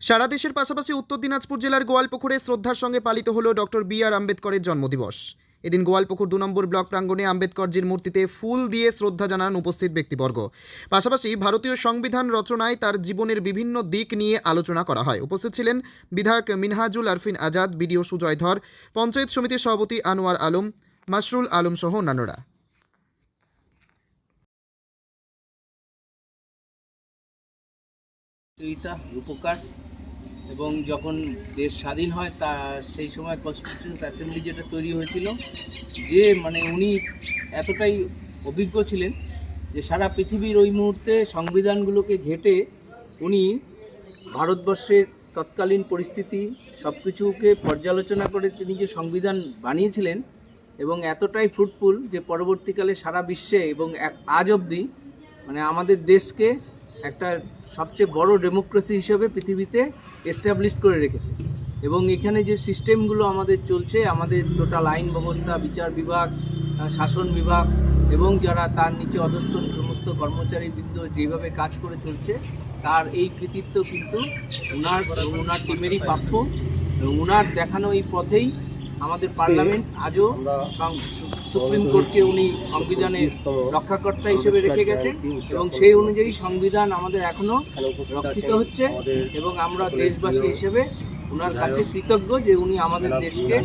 সারা দেশের পাশাপাশি উত্তর দিনাজপুর জেলার গোয়ালপুকুরে শ্রদ্ধার সঙ্গে পালিত হল ডক্টর বি আর আম্বেদকরের জন্মদিবস। এদিন গোয়ালপুকুর দু নম্বর ব্লক প্রাঙ্গণে আম্বেদকরজির মূর্তিতে ফুল দিয়ে শ্রদ্ধা জানান উপস্থিত ব্যক্তিবর্গ। পাশাপাশি ভারতীয় সংবিধান রচনায় তার জীবনের বিভিন্ন দিক নিয়ে আলোচনা করা হয়। উপস্থিত ছিলেন বিধায়ক মিনহাজুল আরফিন আজাদ, বিডিও সুজয় ধর, পঞ্চায়েত সমিতির সভাপতি আনোয়ার আলম মাসরুল আলম সহ অন্যান্যরা। রূপকার এবং যখন দেশ স্বাধীন হয় তা সেই সময় কনস্টিটিউশন অ্যাসেম্বলি যেটা তৈরি হয়েছিল, যে মানে উনি এতটাই অভিজ্ঞ ছিলেন যে সারা পৃথিবীর ওই মুহূর্তে সংবিধানগুলোকে ঘেটে উনি ভারতবর্ষের তৎকালীন পরিস্থিতি সব কিছুকে পর্যালোচনা করে তিনি যে সংবিধান বানিয়েছিলেন এবং এতটাই ফ্রুটফুল যে পরবর্তীকালে সারা বিশ্বে এবং আজ অবধি মানে আমাদের দেশকে একটা সবচেয়ে বড় ডেমোক্রেসি হিসেবে পৃথিবীতে এস্টাবলিশ করে রেখেছে। এবং এখানে যে সিস্টেমগুলো আমাদের চলছে, আমাদের টোটাল আইন ব্যবস্থা, বিচার বিভাগ শাসন বিভাগ, এবং যারা তার নিচে অধস্থ সমস্ত কর্মচারী বৃন্দ যেভাবে কাজ করে চলছে, তার এই কৃতিত্ব কিন্তু ওনার ওনার টিমেরই প্রাপ্য। ওনার দেখানো এই পথেই আমাদের পার্লামেন্ট আজও সুপ্রিম কোর্টকে উনি সংবিধানের রক্ষাকর্তা হিসেবে রেখে গেছেন এবং সেই অনুযায়ী সংবিধান আমাদের এখনও রক্ষিত হচ্ছে এবং আমরা দেশবাসী হিসেবে ওনার কাছে কৃতজ্ঞ যে উনি আমাদের দেশকে